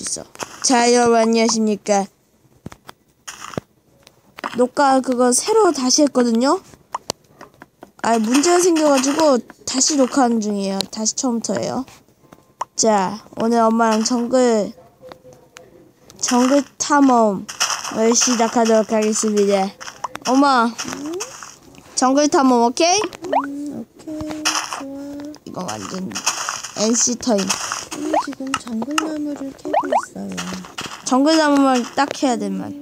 수 있어. 자, 여러분 안녕하십니까? 녹화 그거 새로 다시 했거든요. 아, 문제가 생겨가지고 다시 녹화하는 중이에요. 다시 처음부터예요. 자, 오늘 엄마랑 정글 정글 탐험을 시작하도록 하겠습니다. 엄마, 정글 탐험 오케이? 음, 오케이, 좋아. 이거 완전 NC 터임. 오늘 지금 정글나무를 캐고 있어요. 정글 탐험을 딱 해야 될 말.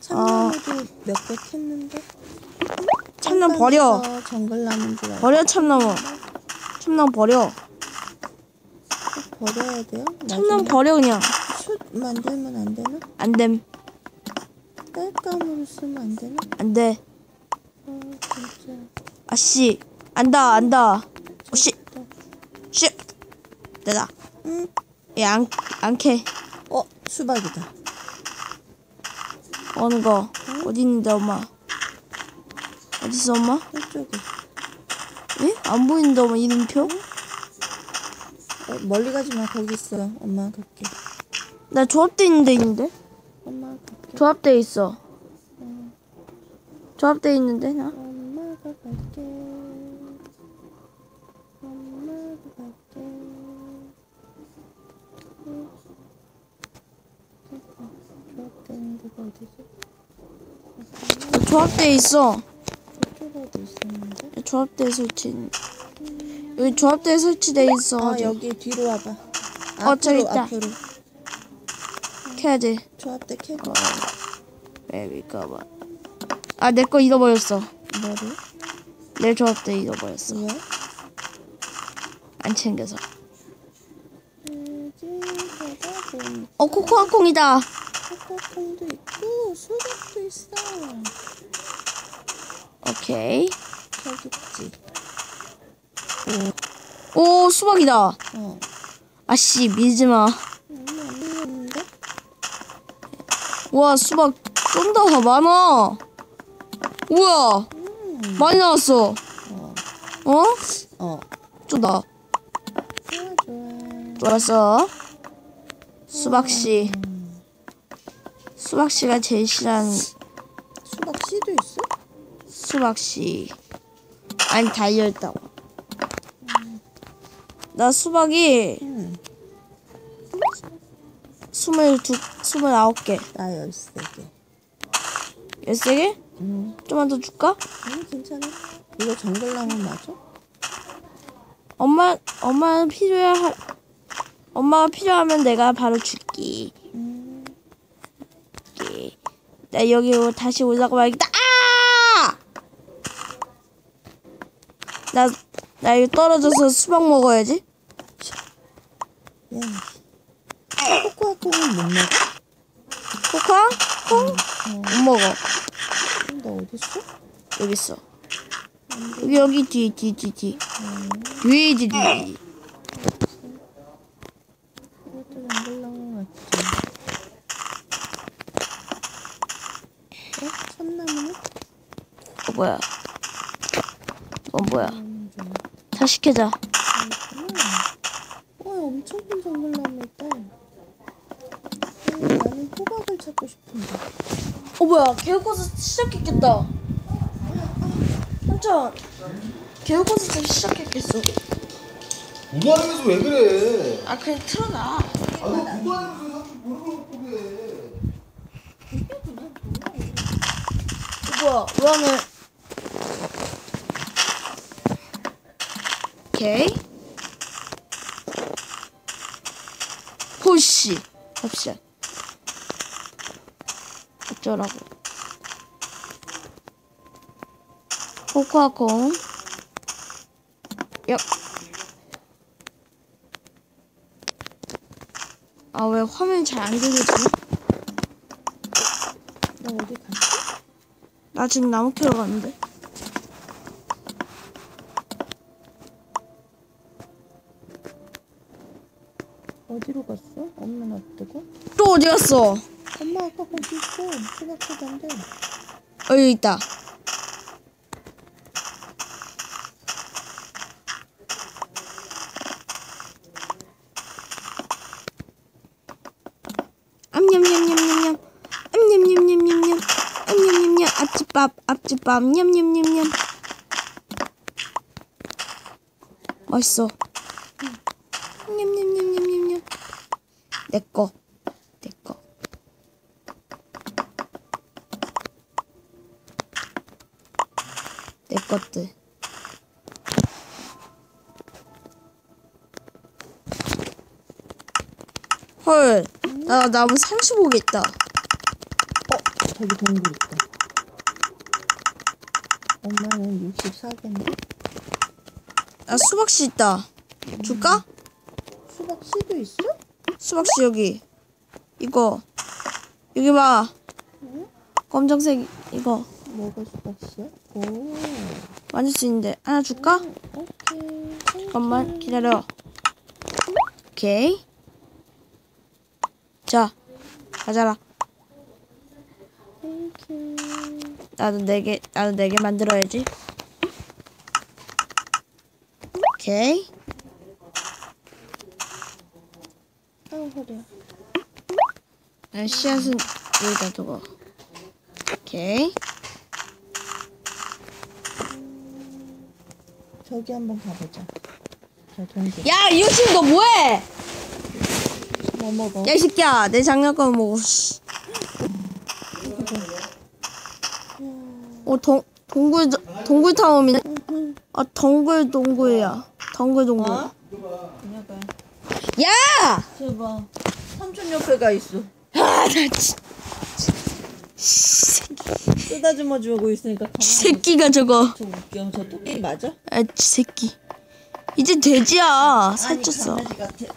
참나무도 몇개 캤는데? 참나무 버려. 깜빡해서 정글나무인 줄 알고 버려 참나무. 참나무 버려. 버려야 돼요? 참나무 버려 그냥. 숯 만들면 안 되나? 안됨. 땔감으로 쓰면 안 되나? 안돼. 아, 진짜. 아씨. 안다 안다. 오씨. 씨. 내다. 응? 얘안 안캐. 어, 수박이다. 어느 거? 어디 있는데 엄마? 어디 있어 엄마? 이쪽에. 예? 안 보이는데 엄마 이름표? 어, 멀리 가지 마. 거기 있어. 엄마 갈게. 나 조합돼 있는데 있는데? 엄마 갈게. 조합돼 있어. 조합돼 있는데 나? 엄마가 갈게. 엄마가 갈게. 어. 어디지? 조합돼 있어. 저쪽에 어디 있었는데? 조합대 설치. 여기 조합대 설치돼 있어. 아, 여기 뒤로 와봐. 어, 저기 앞으로, 있다. 앞으로. 캐야 돼. 조합대 캐고. 베비가 봐. 아, 내 거 잃어버렸어. 뭐를? 내 조합대 잃어버렸어. 왜? 안 챙겨서. 지 가다 보니 어, 코코아 콩이다. 코코콩도 있고 수박도 있어. 오케이. 저기 있지. 오, 수박이다. 어. 아씨, 밀지 마. 밀렸는데? 와, 수박 좀 더 많아. 우와, 음. 많이 나왔어. 어. 어? 어. 좋아. 좋았어. 수박씨. 수박씨가 제일 싫어하는 수박 씨도 있어? 수박씨. 아니, 달려있다고. 나 수박이 응. 스물두, 스물아홉 개. 나 열세 개. 열세 개? 응. 좀만 더 줄까? 아니 괜찮아. 이거 정글나무 맞아? 엄마, 엄마 필요해, 엄마가 필요하면 내가 바로 줄게. 음. 줄게. 나 여기 다시 올라가 봐야겠다. 아! 나, 나 여기 떨어져서 수박 먹어야지. 야. 코코아 콩은 못 먹어? 코코아? 콩? 못 먹어. 어디 있어? 여기 있어. 여기, 여기 뒤, 뒤, 뒤, 뒤. 뒤, 뒤, 뒤. 이것도 정글나무 맞지? 어? 참나무는? 어, 뭐야. 어, 뭐야. 음, 좀. 다시 캐자. 어, 엄청 큰 정글나무 있다. 음, 나는 호박을 찾고 싶은데. 어, 뭐야. 개울코스 시작했겠다. 삼촌. 개울코스 시작했겠어. 공부하면서 왜 그래? 아, 그냥 틀어놔. 아, 너 공부하면서 자꾸 모르고 그래. 어, 뭐야. 왜하면 오케이. 호씨. 봅시다. 어쩌라고. 코코아콩. 역. 아, 왜 화면이 잘 안 들리지? 너 어디 갔어? 나 지금 나무 캐러 갔는데. 어디로 갔어? 엄마 놔두고? 또 어디 갔어? 엄마 아까 거기 있고 생각보다 안돼 어 여기 있다 밥 앞집밥 냠냠냠냠 맛있어 냠냠냠냠냠냠 내꺼 것들 헐, 나 나무 35개 있다. 어, 저기 동굴 있다. 엄마는 64개인데? 나 수박씨 있다. 줄까? 수박 씨도 있어? 수박씨 여기. 이거. 여기 봐. 검정색 이거 뭐가 수박 씨야? 오, 만질 수 있는데 하나 줄까? 오 케이. 잠깐만 기다려. 오케이. 자, 가자라. 나도 네 개, 나도 네 개 만들어야지. 오케이. 아우, 허리야. 난 씨앗은 여기다 두고. 오케이. 저기 한번 가보자. 저 동굴. 야, 이웃님 너 뭐해? 뭐 먹어? 야, 이 새끼야. 내 장난감 먹어. 씨. 어, 동, 동굴, 동굴 탐험이네. 아, 동굴, 동굴이야. 동굴, 동굴. 어? 야! 저봐. 삼촌 옆에 가 있어. 아, 나 진, 쓰다듬어 주고 있으니까 가만히 새끼가 저거. 저 웃겨. 저 토끼 맞아? 아, 지 새끼. 이제 돼지야. 살쪘어. 아니, 강아지 같아.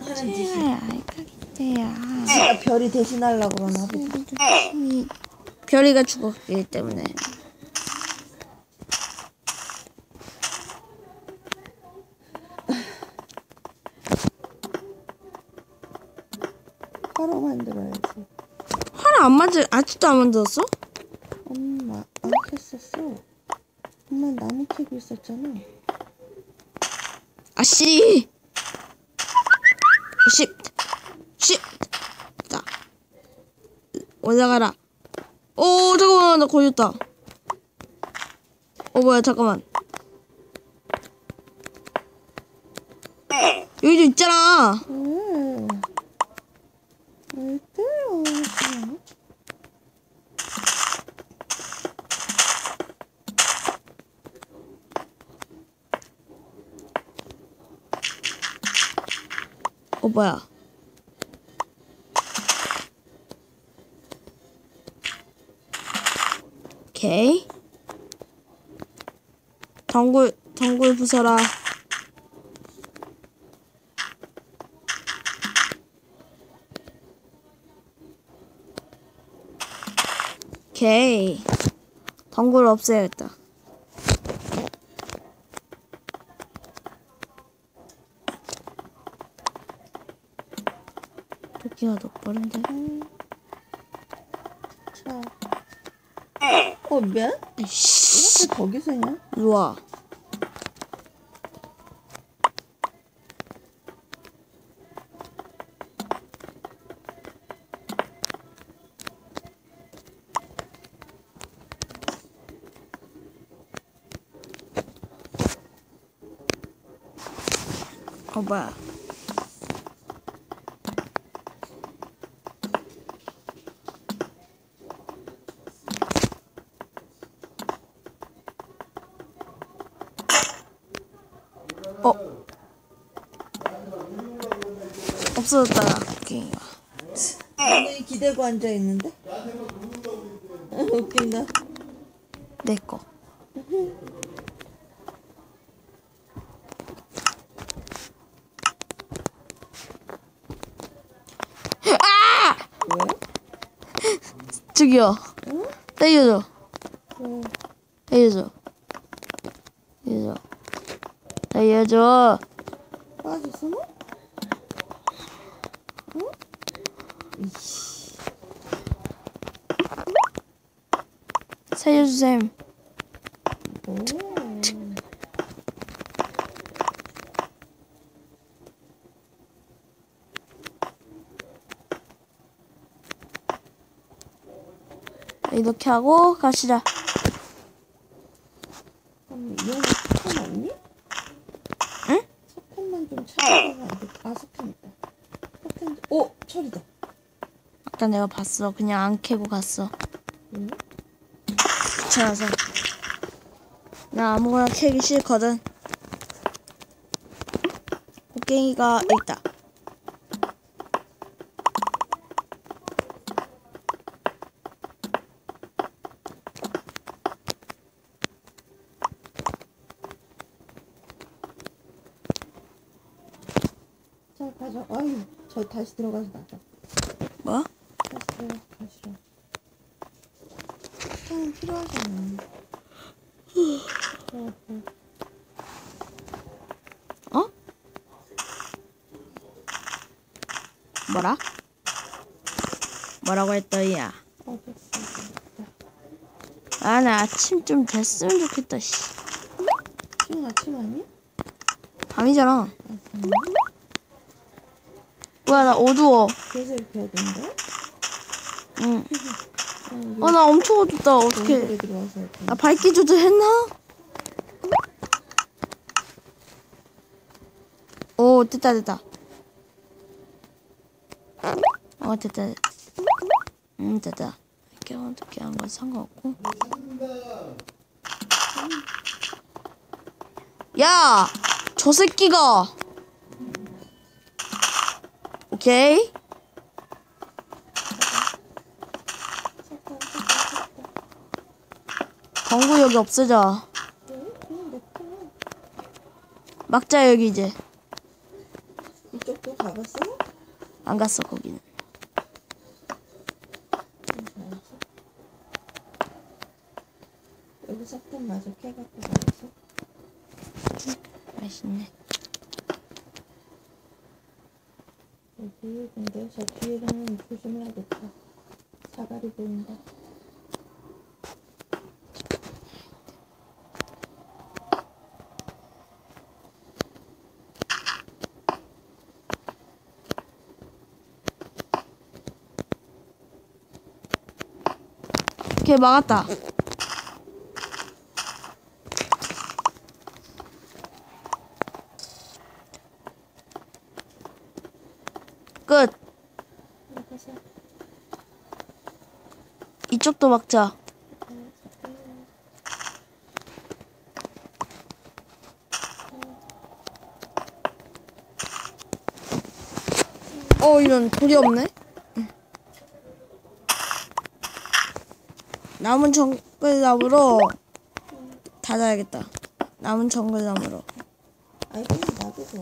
하는 짓이. 야, 알까기때야. 내가 별이 대신하려고 그러나 별이가 죽었기 때문에. 화로 만들어야지. 하나 안 만들, 아직도 안 만들었어? 엄마 안 캤었어. 엄마 나무 캐고 있었잖아. 아씨! 십! 십! 자. 올라가라. 오, 잠깐만, 나 걸렸다. 어, 뭐야, 잠깐만. 여기도 있잖아. 왜? 왜 때려? 그냥? 어, 뭐야. 오케이. 덩굴, 덩굴 부숴라. 오케이. 덩굴 없애야겠다. 더 빠른데? 자. 어, 미안? 씨, 이렇게 거기서 냐 이리 와. 어, 뭐야. 없어졌다. 오케이. 오늘 기대고 앉아 있는데? 웃긴다. 내 거. 왜? 저기요. 때려줘. 왜? 때려줘. 때려줘. 때려줘. 빠졌어 너? 응? 이씨. 살려주셈. 오. 이렇게 하고 가시자. 그럼 이런 스콘 없니? 응? 스콘만 좀 찾아보면 안 돼? 아 스콘 있다. 스콘 오 철이다. 아까 내가 봤어. 그냥 안 캐고 갔어. 응? 귀찮아서. 나 아무거나 캐기 싫거든. 곡괭이가 있다. 자 가자. 아유 저 다시 들어가서 나가. 뭐? 다시 들어가 가시라. 스콘은 필요하잖아. 어? 뭐라? 뭐라고 했더니야? 어딨어? 아, 나 아침 좀 됐으면 좋겠다, 씨. 지금 아침 아니야? 밤이잖아. 뭐야, 나 어두워. 해야 된다? 응. 어, 어, 나 엄청 어둡다. 이렇게. 나 밝기 조절했나? 오, 됐다, 됐다. 어, 됐다. 음, 됐다. 이렇게 어떻게 한 건 상관없고. 야! 저 새끼가! 오케이. 잠깐, 잠깐, 잠깐. 광고 여기 냅둬. 막자, 여기 이제. 이쪽도 가봤어? 안 갔어, 거기는. 여기 석탄 마저 캐갖고 가봤어? 맛있네. 여기 근데 저 뒤에는 조심해야겠다. 사다리 보인다. 걔 막았다. 끝. 이쪽도 막자. 어, 이런 돌이 없네. 남은 정글나무로 닫아야겠다. 남은 정글나무로. 아이 그냥 놔둬줘.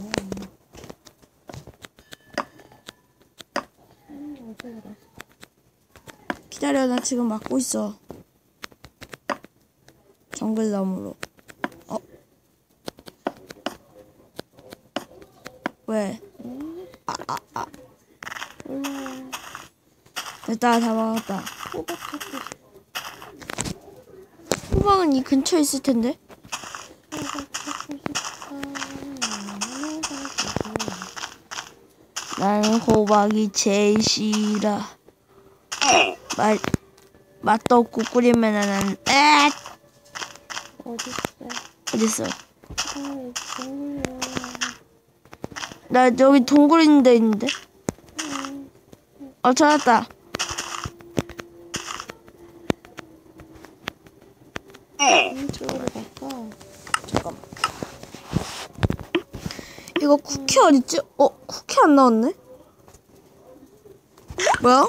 음, 어쩌라. 기다려, 나 지금 막고 있어. 정글나무로. 어? 왜? 올라와. 됐다, 다 막았다. 호박은 이 근처에 있을 텐데. 나는 호박이 제일 싫어. 맛, 맛도 없고 끓이면 은 에! 어딨어? 어딨어? 아, 정글이야. 나 여기 동굴 있는 데 있는데? 어, 찾았다. 이쪽으로 갈까? 잠깐만. 이거 쿠키 어딨지? 어, 쿠키 안 나왔네? 뭐야?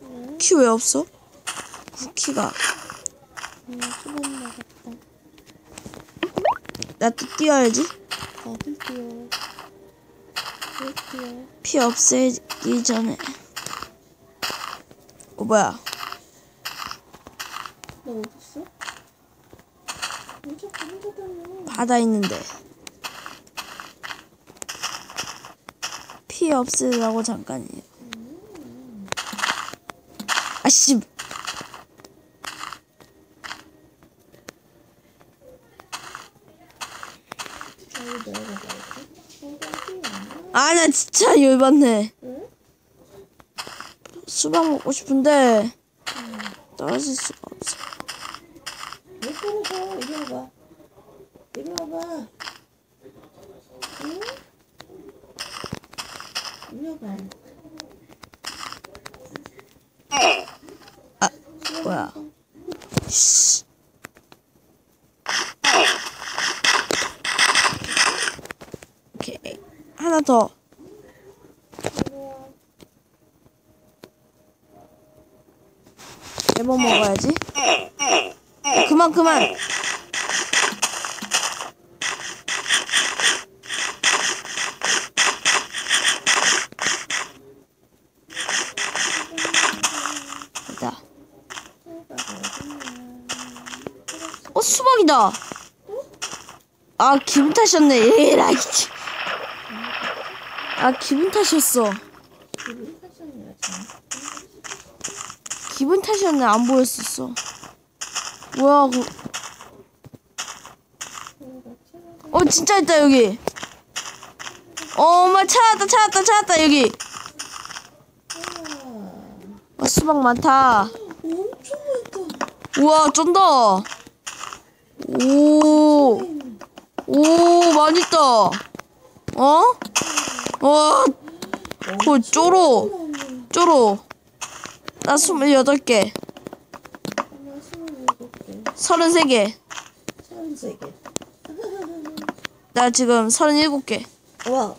쿠키 왜 없어? 쿠키가. 나 또 뛰어야지. 어디 뛰어? 왜 뛰어? 피 없애기 전에. 어, 뭐야? 너 어딨어? 바다 있는데. 피 없애려고 잠깐이에요. 아씨? 아, 나 진짜 열받네. 응? 수박 먹고 싶은데, 떨어질 수가 없어. 왜 떨어져? 이리 와봐. 이리 와봐. 응? 이리 와봐. 뭐야? 씨. 오케이 하나 더. 레몬 먹어야지. 그만 그만. 됐다. 어 수박이다. 아 기분 탓이었네. 에라이. 아 기분 탓이었어. 기분 지금. 기분 탓이었네. 안 보였었어. 뭐야 그. 어 진짜 있다 여기. 어 엄마 찾았다 찾았다 찾았다 여기. 어, 수박 많다. 우와 쩐다. 오. 오 맛있다. 어? 와. 그 쪼로. 쪼로. 나 스물여덟 개. 서른세 개. 서른세 개. 나 지금 서른일곱 개. 와,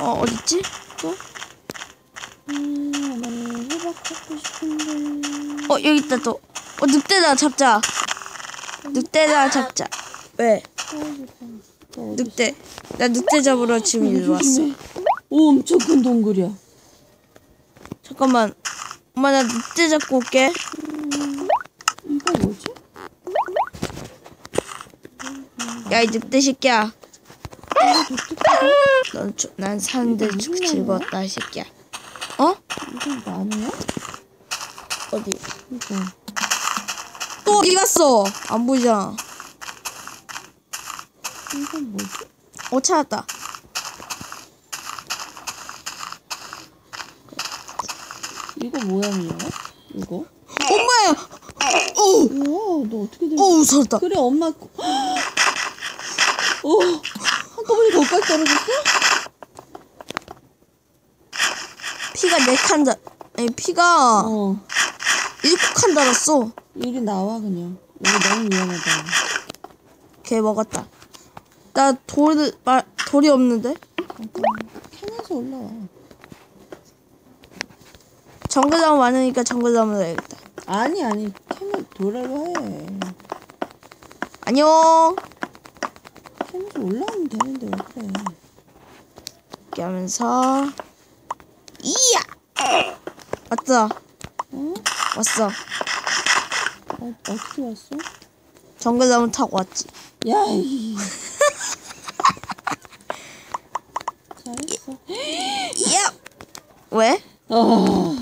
어 어딨지? 또? 음, 나는 호박 갖고 싶은데. 어 여기 있다 또. 어 늑대다 잡자. 늑대다 잡자. 왜? 늑대. 나 늑대 잡으러 지금 일로 왔어. 오, 엄청 큰 동굴이야. 잠깐만. 엄마 나 늑대 잡고 올게. 이거 뭐지? 야 이 늑대 새끼야. 이거. 넌, 조- 난 사는데 죽 즐거웠다 이 새끼야. 어? 이건 나무야? 어디? 이거. 또 어디 갔어? 안 보이잖아. 이건 뭐지? 어 찾았다. 이거 모양이야? 이거? 엄마야. 오. 우와, 너 어떻게 된 오 살았다. 그래, 엄마. 거- 오, 한꺼번에 거기까지 떨어졌어? 피가 네 칸 달. 아니 피가 어. 일곱 칸 달았어. 이리 나와, 그냥. 여기 너무 위험하다. 걔 먹었다. 나 돌, 말, 돌이 없는데? 캔에서 올라와. 정글나무 많으니까 정글나무로 해야겠다. 아니, 아니. 캔을 도라로 해. 안녕. 캔에서 올라오면 되는데 왜 그래. 이렇게 하면서 이야 왔다 어? 왔어 어 어떻게 왔어? 정글나무 타고 왔지 야, 이. 잘했어. 왜? 어.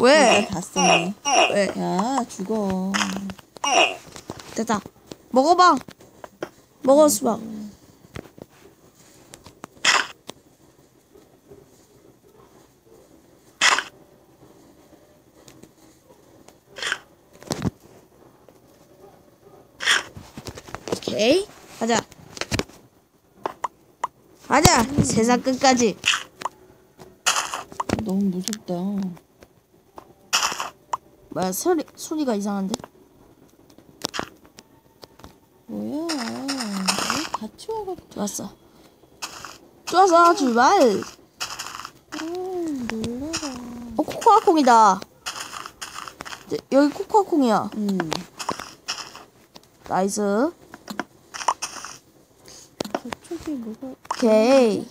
왜? 다 쓰네. 왜? 야, 죽어. 됐다 먹어봐 먹어 수박 오케이 가자 가자 세상 끝까지 너무 무섭다. 뭐야 소리 소리가 이상한데 뭐야? 왜 같이 와갖고. 좋았어 좋았어 출발 아, 놀라라. 어 코코아콩이다 네, 여기 코코아콩이야 응. 나이스 저쪽에 뭐가. 오케이.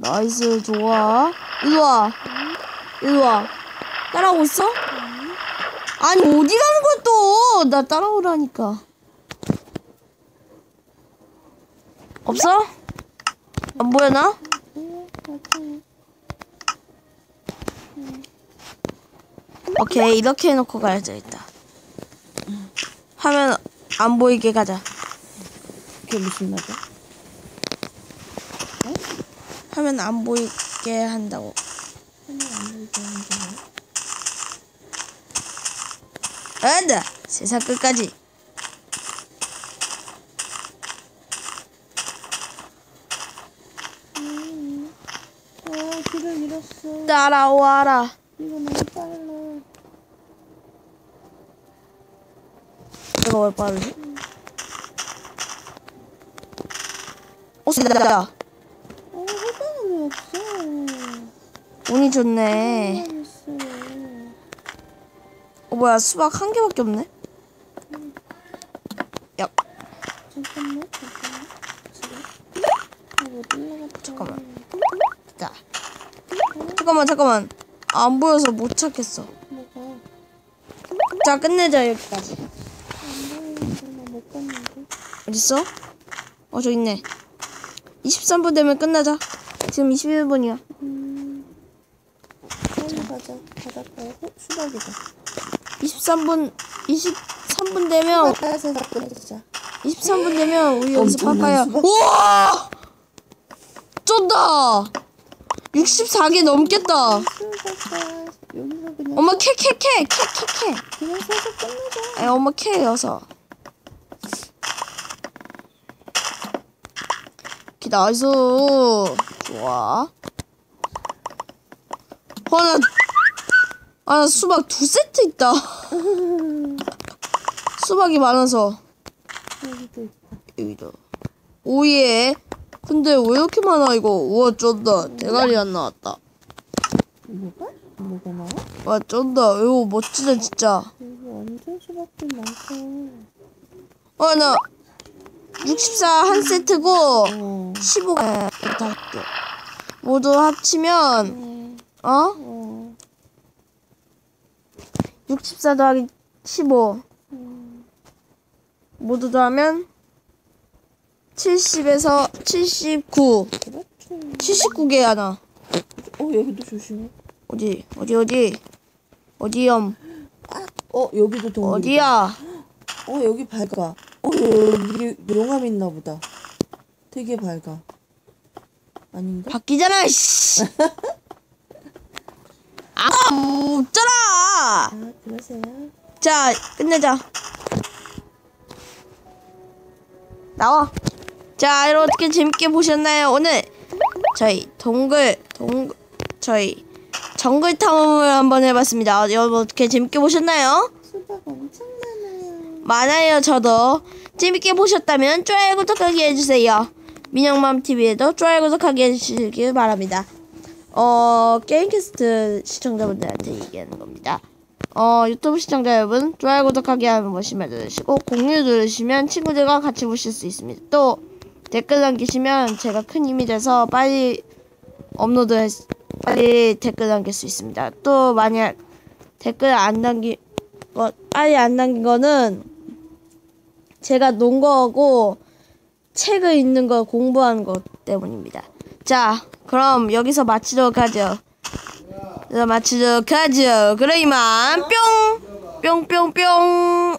나이스 좋아 일로와 일로와 따라오고 있어? 아니 어디 가는 거야 또 나 따라오라니까 없어? 안 보여나? 어, 맞아. 오케이 이렇게 해놓고 가야지 일단 화면 안 보이게 가자 그게 무슨 말이야? 화면 안 보이게 한다고 안다 세상 끝까지 어. 따라와라 이거 너무 빨라. 내가 왜 빠르지? 어, 됐다. 어, 왜 없어? 운이 좋네. 어, 뭐야, 수박 한 개밖에 없네? 야, 잠깐만, 잠깐만. 지금? 아. 잠깐만. 자. 잠깐만, 잠깐만. 안 보여서 못 찾겠어. 자, 끝내자, 여기까지. 어딨어? 어, 저 있네. 23분 되면 끝나자. 지금 21분이야. 음. 가자. 바닷가에 어, 수박이다. 23분, 23분 되면, 바닷가에서 끝내자. 23분 되면 우리 여기서. 수박. 우와! 쫀다! 64개 넘겠다. 엄마 캐, 캐, 캐, 캐, 캐, 캐. 그냥 서서 끝내자. 엄마 캐여서. 기다려. 좋아. 어, 나, 아, 나 수박 두 세트 있다. 수박이 많아서. 여기도 있다. 여기도. 오예. 근데 왜 이렇게 많아, 이거? 우와, 쩐다. 대가리 안 나왔다. 뭐가? 뭐가 나와? 와, 쩐다. 이거 멋지다, 진짜. 여기 완전 수박들 많다. 어, 나, 64 한 세트고, 어. 15가 다 할게. 모두 합치면, 어. 어? 어. 64 더하기 15. 음. 모두 더하면, 70에서 79. 그렇죠. 79개 하나. 어, 여기도 조심해. 어디, 어디, 어디? 어디염? 어, 여기도 동물. 어디야? 어, 여기 밝아. 어, 여기 용암 있나 보다. 되게 밝아. 아닌가? 바뀌잖아, 씨! 아, 없잖아! 아, 그러세요? 자, 끝내자. 나와. 자, 여러분 어떻게 재밌게 보셨나요? 오늘 저희 동글 동 저희 정글 탐험을 한번 해봤습니다. 여러분 어떻게 재밌게 보셨나요? 많아요. 저도. 재밌게 보셨다면 좋아요, 구독하기 해주세요. 민영맘 TV에도 좋아요, 구독하기 해주시길 바랍니다. 어, 게임캐스트 시청자분들한테 얘기하는 겁니다. 어, 유튜브 시청자 여러분, 좋아요, 구독하기 한 번씩만 누르시고, 공유 누르시면 친구들과 같이 보실 수 있습니다. 또, 댓글 남기시면 제가 큰 힘이 돼서 빨리 업로드, 했, 빨리 댓글 남길 수 있습니다. 또, 만약 댓글 안 남기, 거, 빨리 안 남긴 거는 제가 논 거고, 책을 읽는 거 공부하는 것 때문입니다. 자, 그럼 여기서 마치도록 하죠. 자, 마치도록 하죠. 그럼 이만 뿅! 뿅뿅뿅!